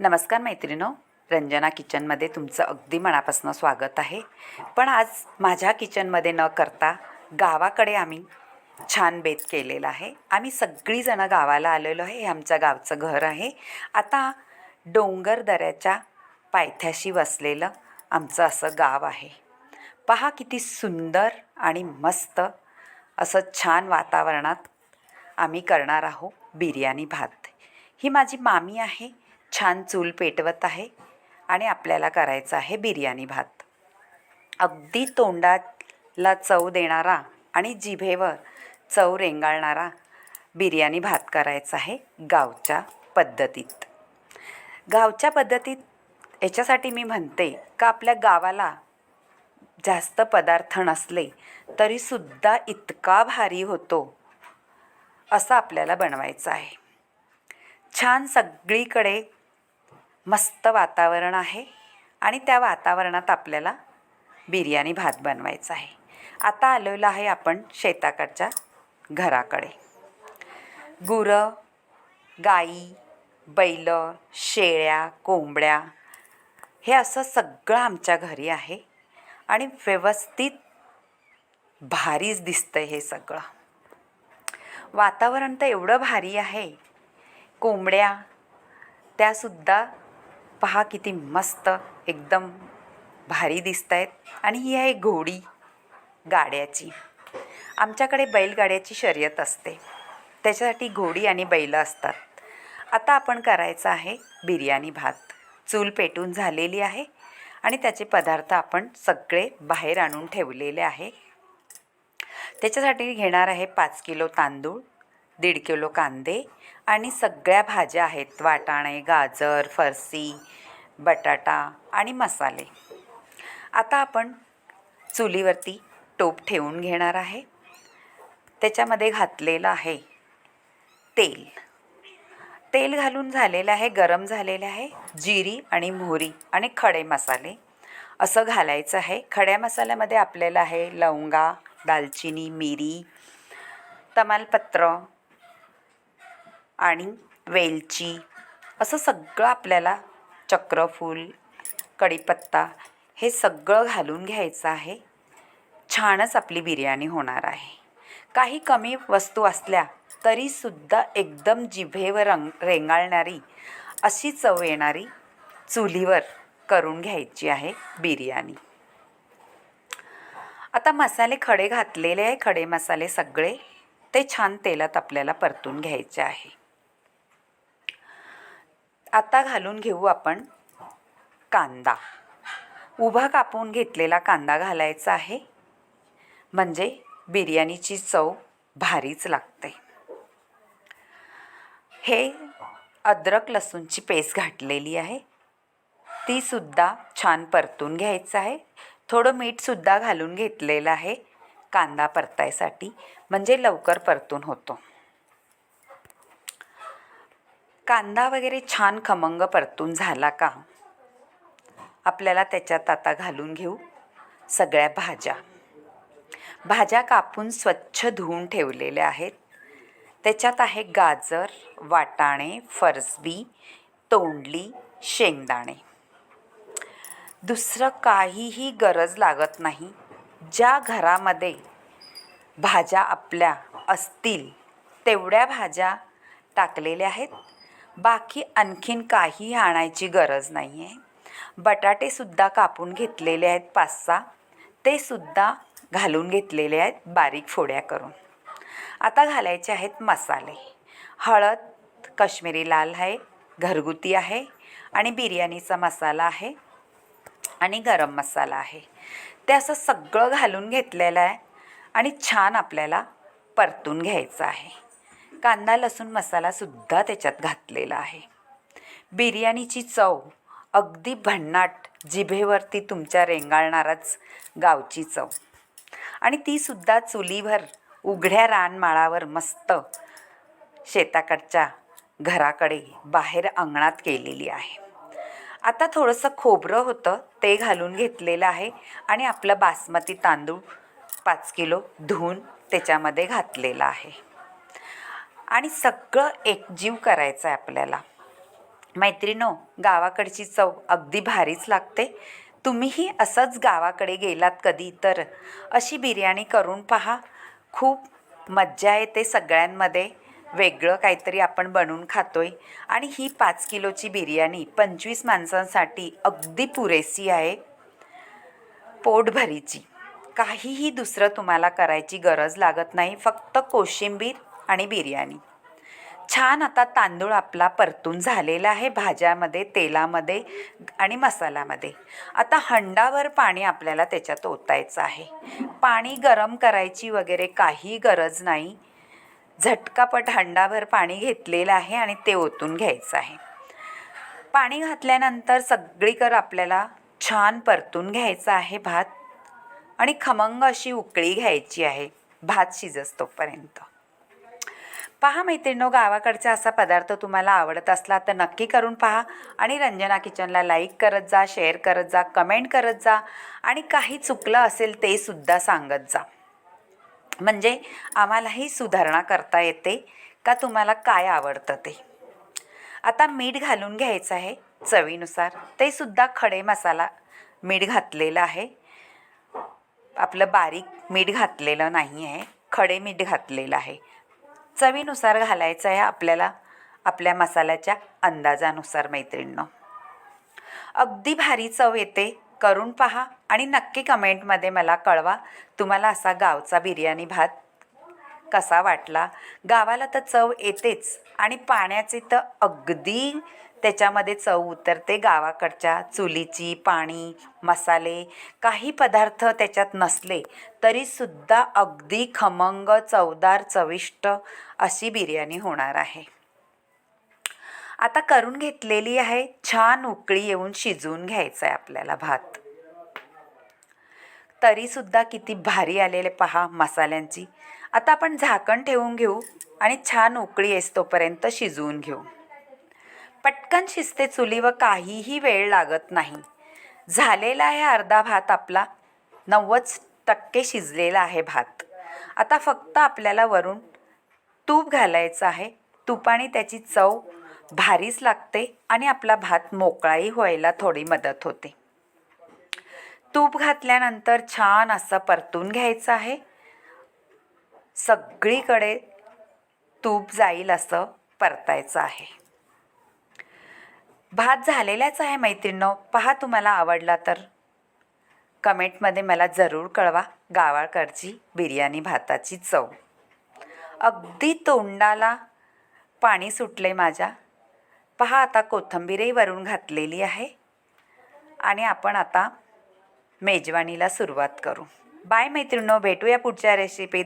नमस्कार मैत्रिणो रंजना किचनमध्ये तुमचं अगदी मनापासून स्वागत आहे. पण आज माझ्या किचनमध्ये न करता गावाकडे आम्ही छान बेत केलेला आहे. आम्ही सगळीजणं गावाला आलेलो आहे. हे आमच्या गावचं घर आहे. आता डोंगर दऱ्याच्या पायथ्याशी वसलेलं आमचं असं गाव आहे. पहा किती सुंदर आणि मस्त असं छान वातावरणात आम्ही करणार आहोत बिर्याणी भात. ही माझी मामी आहे. छान चूल पेटवत आहे आणि आपल्याला करायचं आहे बिर्याणी भात. अगदी तोंडाला चव देणारा आणि जिभेवर चव रेंगाळणारा बिर्याणी भात करायचा आहे गावच्या पद्धतीत. गावच्या पद्धतीत याच्यासाठी मी म्हणते का आपल्या गावाला जास्त पदार्थ नसले तरीसुद्धा इतका भारी होतो असं आपल्याला बनवायचं आहे. छान सगळीकडे मस्त वातावरण आहे आणि त्या वातावरणात आपल्याला बिर्याणी भात बनवायचा आहे. आता आलेलो आहे आपण शेताकडच्या घराकडे. गुरं गाई बैल शेळ्या कोंबड्या हे असं सगळं आमच्या घरी आहे आणि व्यवस्थित भारीच दिसतं हे सगळं. वातावरण तर एवढं भारी आहे. कोंबड्या त्यासुद्धा पहा किती मस्त एकदम भारी दिसत आहेत आणि ही आहे घोडी गाड्याची. आमच्याकडे बैलगाड्याची शर्यत असते. त्याच्यासाठी घोडी आणि बैल असतात. आता आपण करायचं आहे बिर्याणी भात. चूल पेटून झालेली आहे आणि त्याचे पदार्थ आपण सगळे बाहेर आणून ठेवलेले आहे. त्याच्यासाठी घेणार आहे पाच किलो तांदूळ. दीड किलो कांदे आणि सगळ्या भाज्या आहेत. वाटाणे गाजर फरसी बटाटा आणि मसाले. आता आपण चुलीवरती टोप ठेवून घेणार आहे. त्याच्यामध्ये घातलेलं आहे तेल. तेल घालून झालेलं आहे गरम झालेलं आहे जिरी आणि मोहरी आणि खडे मसाले. असं घालायचं आहे. खड्या मसाल्यामध्ये आपल्याला आहे लवंगा दालचिनी मिरी तमालपत्र आणि वेलची असं सगळं आपल्याला चक्रफूल कढीपत्ता हे सगळं घालून घ्यायचं आहे. छानच आपली बिर्याणी होणार आहे. काही कमी वस्तू असल्या तरीसुद्धा एकदम जिभेवर रंग रेंगाळणारी अशी चव येणारी चुलीवर करून घ्यायची आहे बिर्याणी. आता मसाले खडे घातलेले आहे खडे मसाले सगळे. ते छान तेलात आपल्याला परतून घ्यायचे आहे. आता घालून घेऊ आपण कांदा. उभा कापून घेतलेला कांदा घालायचा आहे. म्हणजे बिर्याणीची चव भारीच लागते. हे अद्रक लसूणची पेस्ट घातलेली आहे. तीसुद्धा छान परतून घ्यायचं आहे. थोडं मीठसुद्धा घालून घेतलेलं आहे. कांदा परतायसाठी. म्हणजे लवकर परतून होतो. कांदा वगैरे छान खमंग परतून झाला का? आपल्याला त्याच्यात आता घालून घेऊ सगळ्या भाज्या. भाज्या कापून स्वच्छ धुवून ठेवलेल्या आहेत. त्याच्यात आहे गाजर वाटाणे फरसबी तोंडली शेंगदाणे. दुसरं काहीही गरज लागत नाही. ज्या घरामध्ये भाज्या आपल्या असतील तेवढ्या भाज्या टाकलेल्या आहेत. बाकी आणखीन काही आणायची गरज नाही आहे बटाटेसुद्धा कापून घेतलेले आहेत पाच सहा ते सुद्धा घालून घेतलेले आहेत बारीक फोड्या करून. आता घालायचे आहेत मसाले. हळद कश्मीरी लाल आहे घरगुती आहे आणि बिर्याणीचा मसाला आहे आणि गरम मसाला आहे. ते असं सगळं घालून घेतलेलं आहे आणि छान आपल्याला परतून घ्यायचं आहे. कांदा लसूण मसालासुद्धा त्याच्यात घातलेला आहे. बिर्याणीची चव अगदी भन्नाट जिभेवरती तुमच्या रेंगाळणारच गावची चव. आणि तीसुद्धा चुलीवर उघड्या रानमाळावर मस्त शेताकडच्या घराकडे बाहेर अंगणात केलेली आहे. आता थोडंसं खोबरं होतं ते घालून घेतलेलं आहे आणि आपलं बासमती तांदूळ पाच किलो धुवून त्याच्यामध्ये घातलेलं आहे. आणि सगळं एकजीव करायचं आहे आपल्याला. मैत्रिणो गावाकडची चव अगदी भारीच लागते. तुम्हीही असंच गावाकडे गेलात कधी तर. अशी बिर्याणी करून पहा. खूप मज्जा येते सगळ्यांमध्ये. वेगळं काहीतरी आपण बनवून खातोय. आणि ही पाच किलोची बिर्याणी पंचवीस माणसांसाठी अगदी पुरेशी आहे. पोटभरीची. काहीही दुसरं तुम्हाला करायची गरज लागत नाही. फक्त कोशिंबीर आणि बिर्याणी. छान आता तांदूळ आपला परतून झालेला आहे भाज्यामध्ये तेलामध्ये आणि मसाल्यामध्ये. आता हंडावर पाणी आपल्याला त्याच्यात ओतायचं आहे. पाणी गरम करायची वगैरे काही गरज नाही. झटकापट हंडाभर पाणी घेतलेलं आहे आणि ते ओतून घ्यायचं आहे. पाणी घातल्यानंतर सगळीकर आपल्याला छान परतून घ्यायचा आहे भात आणि खमंग अशी उकळी घ्यायची आहे. भात शिजस तोपर्यंत पहा मैत्रिणो गावाकडचा असा पदार्थ तुम्हाला आवडत असला तर नक्की करून पहा आणि रंजना किचनला लाईक करत जा शेअर करत जा कमेंट करत जा आणि काही चुकलं असेल ते सुद्धा सांगत जा. म्हणजे आम्हालाही सुधारणा करता येते का तुम्हाला काय आवडतं ते? आता मीठ घालून घ्यायचं आहे चवीनुसार. ते सुद्धा खडे मसाला मीठ घातलेलं आहे. आपलं बारीक मीठ घातलेलं नाही आहे खडे मीठ घातलेलं आहे. चवीनुसार घालायचं आहे आपल्याला आपल्या मसाल्याच्या अंदाजानुसार मैत्रिणीनं. अगदी भारी चव येते. करून पहा आणि नक्की कमेंटमध्ये मला कळवा तुम्हाला असा गावचा बिर्याणी भात कसा वाटला. गावाला तर चव येतेच आणि पाण्याची तर अगदी त्याच्यामध्ये चव उतरते गावाकडच्या चुलीची पाणी मसाले. काही पदार्थ त्याच्यात नसले तरीसुद्धा अगदी खमंग चवदार चविष्ट अशी बिर्याणी होणार आहे. आता करून घेतलेली आहे छान उकळी येऊन शिजवून घ्यायचं आहे आपल्याला भात. तरीसुद्धा किती भारी आलेले पहा मसाल्यांची. आता आपण झाकण ठेवून घेऊ आणि छान उकळी येस तोपर्यंत शिजवून घेऊ. पटकन शिजते चुली व काहीही वेळ लागत नाही. झालेला आहे अर्धा भात आपला. नव्वद टक्के शिजलेला आहे भात. आता फक्त आपल्याला वरून तूप घालायचं आहे. तुपाने त्याची चव भारीच लागते आणि आपला भात मोकळाही व्हायला थोडी मदत होते. तूप घातल्यानंतर छान असं परतून घ्यायचं आहे. सगळीकडे तूप जाईल असं परतायचं आहे. भात झालेलाच आहे मैत्रिणींनो. पहा तुम्हाला आवडला तर. कमेंटमध्ये मला जरूर कळवा. गावाकडची बिर्याणी भाताची चव. अगदी तोंडाला पाणी सुटले माझ्या. पहा आता कोथिंबीरही वरून घातलेली आहे. आणि आपण आता मेजवानीला सुरुवात करू. बाय मैत्रिणो भेटूया पुढच्या रेसिपीत